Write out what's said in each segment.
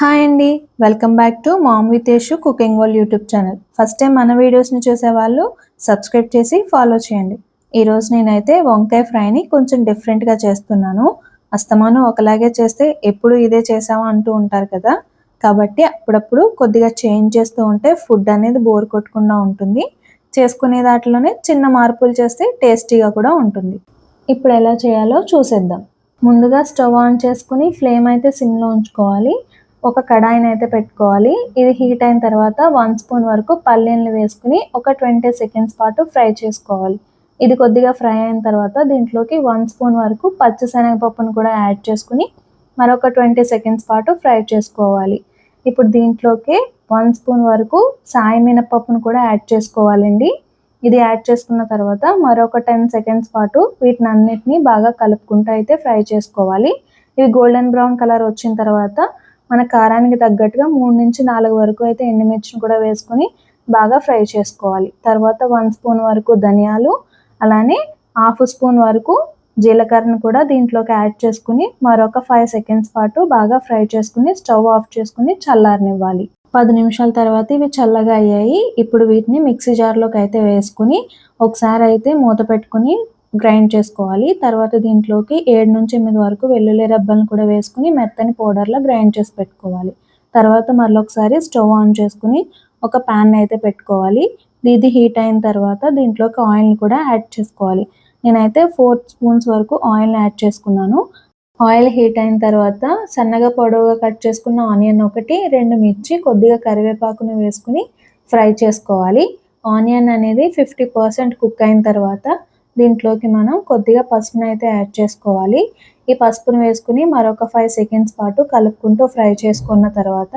Hi అండి. Welcome back to mom with cooking world YouTube channel. First time మన వీడియోస్ని చూసే వాళ్ళు సబ్స్క్రైబ్ చేసి ఫాలో చేయండి. ఈరోజు నేనైతే వంకాయ ఫ్రైని కొంచెం డిఫరెంట్గా చేస్తున్నాను. అస్తమానం ఒకలాగే చేస్తే ఎప్పుడు ఇదే చేసావా అంటూ ఉంటారు కదా. కాబట్టి అప్పుడప్పుడు కొద్దిగా చేంజ్ చేస్తూ ఉంటే ఫుడ్ అనేది బోర్ కొట్టకుండా ఉంటుంది. చేసుకునే దాంట్లోనే చిన్న మార్పులు చేస్తే టేస్టీగా కూడా ఉంటుంది. ఇప్పుడు ఎలా చేయాలో చూసేద్దాం. ముందుగా స్టవ్ ఆన్ చేసుకుని ఫ్లేమ్ అయితే సిమ్లో ఉంచుకోవాలి. ఒక కడాయిని అయితే పెట్టుకోవాలి. ఇది హీట్ అయిన తర్వాత వన్ స్పూన్ వరకు పల్లీలు వేసుకుని ఒక ట్వంటీ సెకండ్స్ పాటు ఫ్రై చేసుకోవాలి. ఇది కొద్దిగా ఫ్రై అయిన తర్వాత దీంట్లోకి వన్ స్పూన్ వరకు పచ్చిశనగపప్పును కూడా యాడ్ చేసుకుని మరొక ట్వంటీ సెకండ్స్ పాటు ఫ్రై చేసుకోవాలి. ఇప్పుడు దీంట్లోకి వన్ స్పూన్ వరకు సాయి మినపప్పును కూడా యాడ్ చేసుకోవాలండి. ఇది యాడ్ చేసుకున్న తర్వాత మరొక టెన్ సెకండ్స్ పాటు వీటిని అన్నిటినీ బాగా కలుపుకుంటూ అయితే ఫ్రై చేసుకోవాలి. ఇవి గోల్డెన్ బ్రౌన్ కలర్ వచ్చిన తర్వాత మన కారానికి తగ్గట్టుగా మూడు నుంచి నాలుగు వరకు అయితే ఎండుమిర్చిని కూడా వేసుకొని బాగా ఫ్రై చేసుకోవాలి. తర్వాత వన్ స్పూన్ వరకు ధనియాలు అలానే హాఫ్ స్పూన్ వరకు జీలకర్రను కూడా దీంట్లోకి యాడ్ చేసుకుని మరొక ఫైవ్ సెకండ్స్ పాటు బాగా ఫ్రై చేసుకుని స్టవ్ ఆఫ్ చేసుకుని చల్లారనివ్వాలి. పది నిమిషాల తర్వాత ఇవి చల్లగా అయ్యాయి. ఇప్పుడు వీటిని మిక్సీ జార్లోకి అయితే వేసుకుని ఒకసారి అయితే మూత పెట్టుకుని గ్రైండ్ చేసుకోవాలి. తర్వాత దీంట్లోకి ఏడు నుంచి ఎనిమిది వరకు వెల్లుల్లి రెబ్బలను కూడా వేసుకుని మెత్తని పౌడర్లో గ్రైండ్ చేసి పెట్టుకోవాలి. తర్వాత మరొకసారి ఒకసారి స్టవ్ ఆన్ చేసుకుని ఒక ప్యాన్ అయితే పెట్టుకోవాలి. ఇది హీట్ అయిన తర్వాత దీంట్లోకి ఆయిల్ని కూడా యాడ్ చేసుకోవాలి. నేనైతే ఫోర్ స్పూన్స్ వరకు ఆయిల్ని యాడ్ చేసుకున్నాను. ఆయిల్ హీట్ అయిన తర్వాత సన్నగా పొడవుగా కట్ చేసుకున్న ఆనియన్ ఒకటి రెండు మిర్చి కొద్దిగా కరివేపాకును వేసుకుని ఫ్రై చేసుకోవాలి. ఆనియన్ అనేది ఫిఫ్టీ పర్సెంట్ కుక్ అయిన తర్వాత దీంట్లోకి మనం కొద్దిగా పసుపును అయితే యాడ్ చేసుకోవాలి. ఈ పసుపును వేసుకుని మరొక ఫైవ్ సెకండ్స్ పాటు కలుపుకుంటూ ఫ్రై చేసుకున్న తర్వాత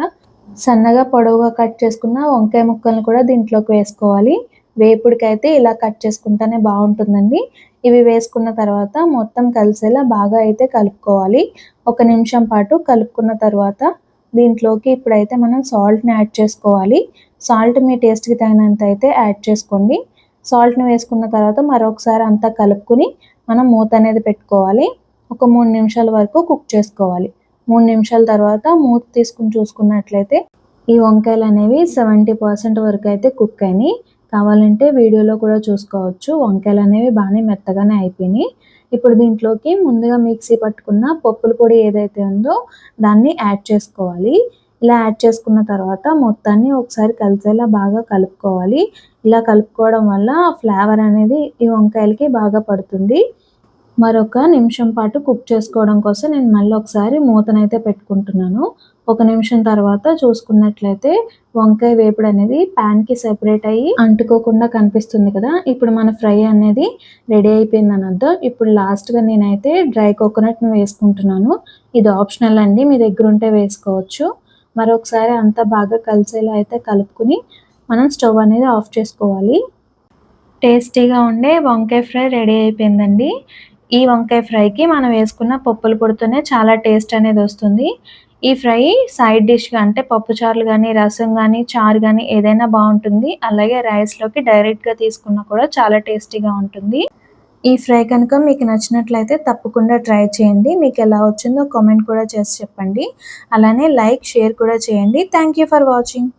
సన్నగా పొడవుగా కట్ చేసుకున్న వంకాయ ముక్కలను కూడా దీంట్లోకి వేసుకోవాలి. వేపుడికైతే ఇలా కట్ చేసుకుంటేనే బాగుంటుందండి. ఇవి వేసుకున్న తర్వాత మొత్తం కలిసేలా బాగా అయితే కలుపుకోవాలి. ఒక నిమిషం పాటు కలుపుకున్న తర్వాత దీంట్లోకి ఇప్పుడైతే మనం సాల్ట్ని యాడ్ చేసుకోవాలి. సాల్ట్ మీ టేస్ట్కి తగినంత అయితే యాడ్ చేసుకోండి. సాల్ట్ని వేసుకున్న తర్వాత మరొకసారి అంతా కలుపుకుని మనం మూత అనేది పెట్టుకోవాలి. ఒక మూడు నిమిషాల వరకు కుక్ చేసుకోవాలి. మూడు నిమిషాల తర్వాత మూత తీసుకుని చూసుకున్నట్లయితే ఈ వంకాయలు అనేవి సెవెంటీ పర్సెంట్ వరకు అయితే కుక్ అయినాయి. కావాలంటే వీడియోలో కూడా చూసుకోవచ్చు. వంకాయలు అనేవి బాగానే మెత్తగానే అయిపోయినాయి. ఇప్పుడు దీంట్లోకి ముందుగా మిక్సీ పట్టుకున్న పప్పుల పొడి ఏదైతే ఉందో దాన్ని యాడ్ చేసుకోవాలి. ఇలా యాడ్ చేసుకున్న తర్వాత మొత్తాన్ని ఒకసారి కలిసేలా బాగా కలుపుకోవాలి. ఇలా కలుపుకోవడం వల్ల ఫ్లేవర్ అనేది ఈ వంకాయలకి బాగా పడుతుంది. మరొక నిమిషం పాటు కుక్ చేసుకోవడం కోసం నేను మళ్ళీ ఒకసారి మూతనైతే పెట్టుకుంటున్నాను. ఒక నిమిషం తర్వాత చూసుకున్నట్లయితే వంకాయ వేపుడు అనేది ప్యాన్కి సెపరేట్ అయ్యి అంటుకోకుండా కనిపిస్తుంది కదా. ఇప్పుడు మన ఫ్రై అనేది రెడీ అయిపోయింది అనర్థం ఇప్పుడు లాస్ట్గా నేనైతే డ్రై కోకోనట్ని వేసుకుంటున్నాను. ఇది ఆప్షనల్ అండి. మీ దగ్గర ఉంటే వేసుకోవచ్చు. మరొకసారి అంతా బాగా కలిసేలా అయితే కలుపుకుని మనం స్టవ్ అనేది ఆఫ్ చేసుకోవాలి. టేస్టీగా ఉండే వంకాయ ఫ్రై రెడీ అయిపోయిందండి. ఈ వంకాయ ఫ్రైకి మనం వేసుకున్న పప్పుల పొడితోనే చాలా టేస్ట్ అనేది వస్తుంది. ఈ ఫ్రై సైడ్ డిష్గా అంటే పప్పుచారులు కానీ రసం కానీ చారు కానీ ఏదైనా బాగుంటుంది. అలాగే రైస్లోకి డైరెక్ట్గా తీసుకున్నా కూడా చాలా టేస్టీగా ఉంటుంది. ఈ ఫ్రై కనుక మీకు నచ్చినట్లయితే తప్పకుండా ట్రై చేయండి. మీకు ఎలా వచ్చిందో కామెంట్ కూడా చేసి చెప్పండి. అలానే లైక్ షేర్ కూడా చేయండి. Thank you for watching.